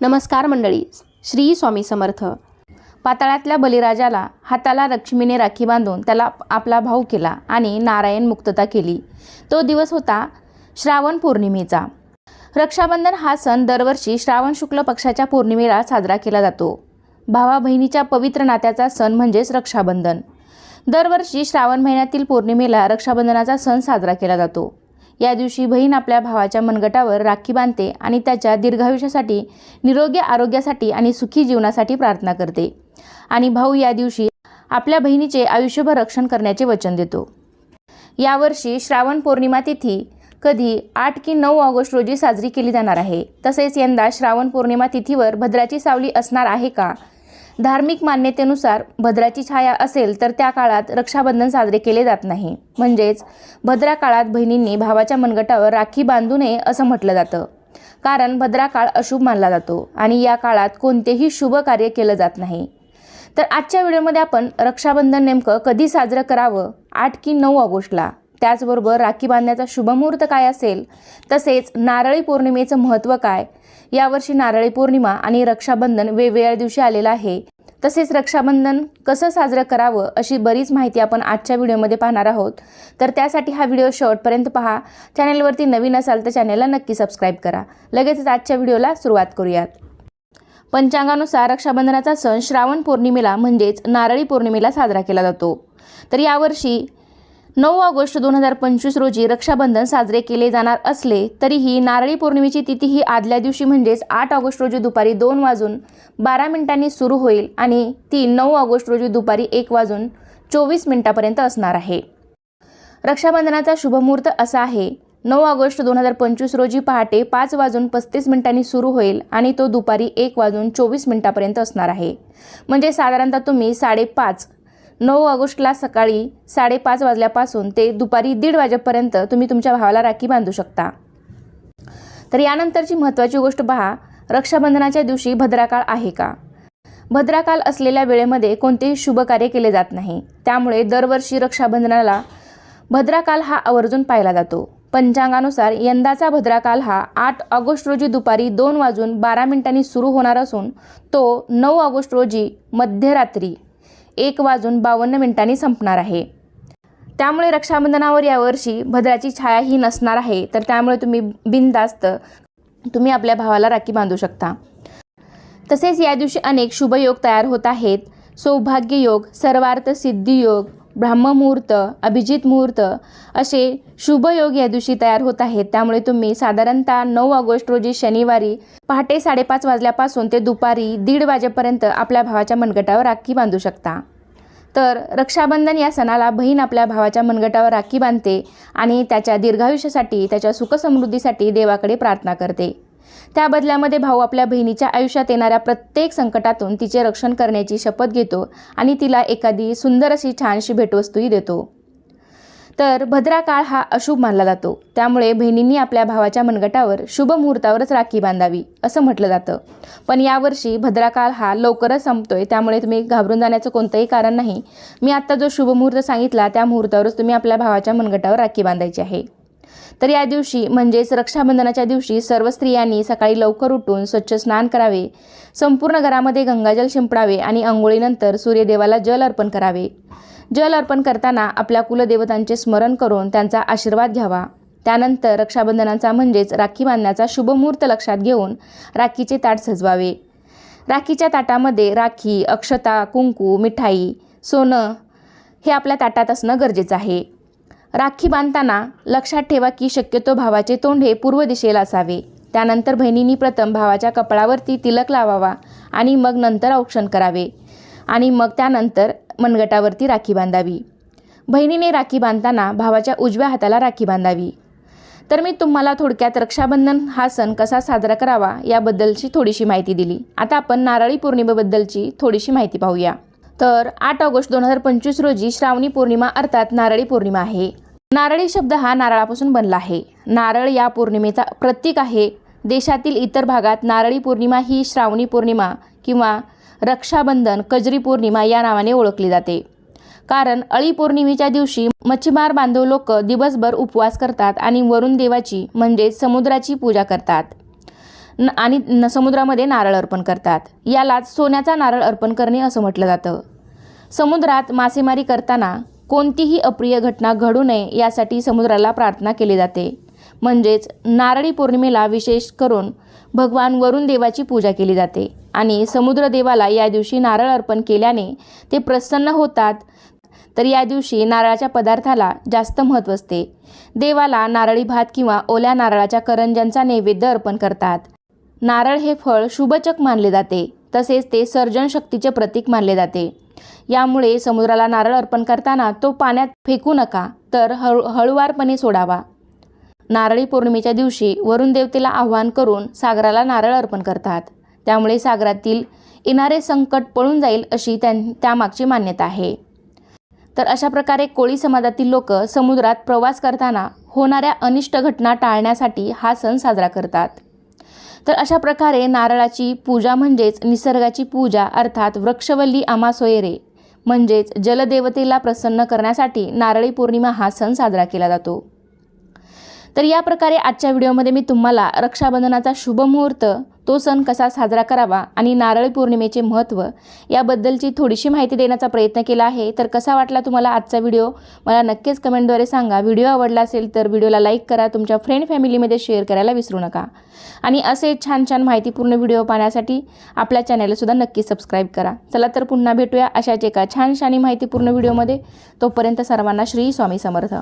नमस्कार मंडळी. श्री स्वामी समर्थ. पाताळातल्या बलिराजाला हाताला लक्ष्मीने राखी बांधून त्याला आपला भाऊ केला आणि नारायण मुक्तता केली. तो दिवस होता श्रावण पौर्णिमेचा. रक्षाबंधन हा सण दरवर्षी श्रावण शुक्ल पक्षाच्या पौर्णिमेला साजरा केला जातो. भावा बहिणीच्या पवित्र नात्याचा सण म्हणजेच रक्षाबंधन. दरवर्षी श्रावण महिन्यातील पौर्णिमेला रक्षाबंधनाचा सण साजरा केला जातो. या दिवशी बहीण आपल्या भावाच्या मनगटावर राखी बांधते आणि त्याच्या दीर्घायुष्यासाठी निरोगी आरोग्यासाठी आणि सुखी जीवनासाठी प्रार्थना करते. आणि भाऊ या दिवशी आपल्या बहिणीचे आयुष्यभर रक्षण करण्याचे वचन देतो. यावर्षी श्रावण पौर्णिमा तिथी कधी आठ की नऊ ऑगस्ट रोजी साजरी केली जाणार आहे. तसेच यंदा श्रावण पौर्णिमा तिथीवर भद्राची सावली असणार आहे का? धार्मिक मान्यतेनुसार भद्राची छाया असेल तर त्या काळात रक्षाबंधन साजरे केले जात नाही. म्हणजेच भद्रा काळात बहिणींनी भावाच्या मनगटावर राखी बांधू नये असं म्हटलं जातं. कारण भद्रा काळ अशुभ मानला जातो आणि या काळात कोणतेही शुभ कार्य केलं जात नाही. तर आजच्या व्हिडिओमध्ये आपण रक्षाबंधन नेमकं कधी साजरं करावं? आठ की नऊ ऑगस्टला. त्याचबरोबर राखी बांधण्याचा शुभमुहूर्त काय असेल? तसेच नारळी पौर्णिमेचं महत्त्व काय? यावर्षी नारळी पौर्णिमा आणि रक्षाबंधन वेगवेगळ्या दिवशी आलेलं आहे. तसेच रक्षाबंधन कसं साजरं करावं अशी बरीच माहिती आपण आजच्या व्हिडिओमध्ये पाहणार आहोत. तर त्यासाठी हा व्हिडिओ शेवटपर्यंत पहा. चॅनलवरती नवीन असाल तर चॅनलला नक्की सबस्क्राईब करा. लगेचच आजच्या व्हिडिओला सुरुवात करूयात. पंचांगानुसार रक्षाबंधनाचा सण श्रावण पौर्णिमेला म्हणजेच नारळी पौर्णिमेला साजरा केला जातो. तर यावर्षी नऊ ऑगस्ट दोन हजार पंचवीस रोजी रक्षाबंधन साजरे केले जाणार असले तरीही नारळी पौर्णिमेची तिथी ही आदल्या दिवशी म्हणजेच आठ ऑगस्ट रोजी दुपारी दोन वाजून बारा मिनिटांनी सुरू होईल आणि ती नऊ ऑगस्ट रोजी दुपारी एक वाजून चोवीस मिनिटापर्यंत असणार आहे. रक्षाबंधनाचा शुभमुहूर्त असा आहे नऊ ऑगस्ट दोन हजार पंचवीस रोजी पहाटे पाच वाजून पस्तीस मिनिटांनी सुरू होईल आणि तो दुपारी एक वाजून चोवीस मिनिटापर्यंत असणार आहे. म्हणजे साधारणतः तुम्ही साडेपाच नऊ ऑगस्टला सकाळी साडेपाच वाजल्यापासून ते दुपारी दीड वाजेपर्यंत तुम्ही तुमच्या भावाला राखी बांधू शकता. तर यानंतरची महत्त्वाची गोष्ट पहा रक्षाबंधनाच्या दिवशी भद्राकाळ आहे का? भद्राकाल असलेल्या वेळेमध्ये कोणतेही शुभ कार्य केले जात नाही. त्यामुळे दरवर्षी रक्षाबंधनाला भद्राकाल हा आवर्जून पाहिला जातो. पंचांगानुसार यंदाचा भद्राकाल हा आठ ऑगस्ट रोजी दुपारी दोन वाजून बारा मिनिटांनी सुरू होणार असून तो नऊ ऑगस्ट रोजी मध्यरात्री एक वाजून बावन्न मिनिटांनी संपणार आहे. त्यामुळे रक्षाबंधनावर यावर्षी भद्राची छायाही नसणार आहे. तर त्यामुळे तुम्ही बिनधास्त तुम्ही आपल्या भावाला राखी बांधू शकता. तसेच या दिवशी अनेक शुभयोग तयार होत आहेत. सौभाग्य योग सर्वार्थ सिद्धी योग ब्राह्ममुहूर्त अभिजित मुहूर्त असे शुभयोग या दिवशी तयार होत आहेत. त्यामुळे तुम्ही साधारणतः नऊ ऑगस्ट रोजी शनिवारी पहाटे साडेपाच वाजल्यापासून ते दुपारी दीड वाजेपर्यंत आपल्या भावाच्या मनगटावर राखी बांधू शकता. तर रक्षाबंधन या सणाला बहीण आपल्या भावाच्या मनगटावर राखी बांधते आणि त्याच्या दीर्घायुष्यासाठी त्याच्या सुखसमृद्धीसाठी देवाकडे प्रार्थना करते. त्या बदल्यामध्ये भाऊ आपल्या बहिणीच्या आयुष्यात येणाऱ्या प्रत्येक संकटातून तिचे रक्षण करण्याची शपथ घेतो आणि तिला एखादी सुंदर अशी छानशी भेटवस्तूही देतो. तर भद्रा काळ हा अशुभ मानला जातो. त्यामुळे बहिणींनी आपल्या भावाच्या मनगटावर शुभ मुहूर्तावरच राखी बांधावी असं म्हटलं जातं. पण यावर्षी भद्राकाळ हा लवकरच संपतोय त्यामुळे तुम्ही घाबरून जाण्याचं कोणतंही कारण नाही. मी आत्ता जो शुभ मुहूर्त सांगितला त्या मुहूर्तावरच तुम्ही आपल्या भावाच्या मनगटावर राखी बांधायची आहे. तर या दिवशी म्हणजेच रक्षाबंधनाच्या दिवशी सर्व स्त्रियांनी सकाळी लवकर उठून स्वच्छ स्नान करावे. संपूर्ण घरामध्ये गंगाजल शिंपडावे आणि अंघोळीनंतर सूर्यदेवाला जल अर्पण करावे. जल अर्पण करताना आपल्या कुलदेवतांचे स्मरण करून त्यांचा आशीर्वाद घ्यावा. त्यानंतर रक्षाबंधनाचा म्हणजेच राखी बांधण्याचा शुभमुहूर्त लक्षात घेऊन राखीचे ताट सजवावे. राखीच्या ताटामध्ये राखी अक्षता कुंकू मिठाई सोनं हे आपल्या ताटात असणं गरजेचं आहे. राखी बांधताना लक्षात ठेवा की शक्यतो भावाचे तोंड हे पूर्व दिशेला असावे. त्यानंतर बहिणींनी प्रथम भावाच्या कपाळावरती तिलक लावावा आणि मग नंतर औक्षण करावे. आणि मग त्यानंतर मनगटावरती राखी बांधावी. बहिणीने राखी बांधताना भावाच्या उजव्या हाताला राखी बांधावी. तर मी तुम्हाला थोडक्यात रक्षाबंधन हा सण कसा साजरा करावा याबद्दलची थोडीशी माहिती दिली. आता आपण नारळी पौर्णिमेबद्दलची थोडीशी माहिती पाहूया. तर आठ ऑगस्ट दोन हजार पंचवीस रोजी श्रावणी पौर्णिमा अर्थात नारळी पौर्णिमा आहे. नारळी शब्द हा नारळापासून बनला आहे. नारळ या पौर्णिमेचा प्रतीक आहे. देशातील इतर भागात नारळी पौर्णिमा ही श्रावणी पौर्णिमा किंवा रक्षाबंधन कजरी पौर्णिमा या नावाने ओळखली जाते. कारण अळी पौर्णिमेच्या दिवशी मच्छीमार बांधव लोक दिवसभर उपवास करतात आणि वरुण देवाची म्हणजेच समुद्राची पूजा करतात. न आणि न समुद्रामध्ये नारळ अर्पण करतात. यालाच सोन्याचा नारळ अर्पण करणे असं म्हटलं जातं. समुद्रात मासेमारी करताना कोणतीही अप्रिय घटना घडू नये यासाठी समुद्राला प्रार्थना केली जाते. म्हणजेच नारळी पौर्णिमेला विशेष करून भगवान वरुण देवाची पूजा केली जाते आणि समुद्रदेवाला या दिवशी नारळ अर्पण केल्याने ते प्रसन्न होतात. तर या दिवशी नारळाच्या पदार्थाला जास्त महत्त्व असते. देवाला नारळी भात किंवा ओल्या नारळाच्या करंज्यांचा नैवेद्य अर्पण करतात. नारळ हे फळ शुभचक मानले जाते. तसेच ते सर्जन शक्तीचे प्रतीक मानले जाते. यामुळे समुद्राला नारळ अर्पण करताना तो पाण्यात फेकू नका तर हळू हळुवारपणे सोडावा. नारळी पौर्णिमेच्या दिवशी वरुण देवतेला आवाहन करून सागराला नारळ अर्पण करतात. त्यामुळे सागरातील येणारे संकट पळून जाईल अशी त्यां त्यामागची मान्यता आहे. तर अशा प्रकारे कोळी समाजातील लोक समुद्रात प्रवास करताना होणाऱ्या अनिष्ट घटना टाळण्यासाठी हा सण साजरा करतात. तर अशा प्रकारे नारळाची पूजा म्हणजेच निसर्गाची पूजा अर्थात वृक्षवल्ली आमा सोयरे म्हणजेच जलदेवतेला प्रसन्न करण्यासाठी नारळी पौर्णिमा हा सण साजरा केला जातो. तर या प्रकारे आजच्या व्हिडिओमध्ये मी तुम्हाला रक्षाबंधनाचा शुभ मुहूर्त तो सण कसा साजरा करावा आणि नारळी पौर्णिमेचे महत्त्व याबद्दलची थोडीशी माहिती देण्याचा प्रयत्न केला आहे. तर कसा वाटला तुम्हाला आजचा व्हिडिओ? मला नक्कीच कमेंटद्वारे सांगा. व्हिडिओ आवडला असेल तर व्हिडिओला लाईक करा तुमच्या फ्रेंड फॅमिलीमध्ये शेअर करायला विसरू नका. आणि असे छान छान माहितीपूर्ण व्हिडिओ पाहण्यासाठी आपल्या चॅनलसुद्धा नक्की सबस्क्राईब करा. चला तर पुन्हा भेटूया अशाच एका छान आणि माहितीपूर्ण व्हिडिओमध्ये. तोपर्यंत सर्वांना श्री स्वामी समर्थ.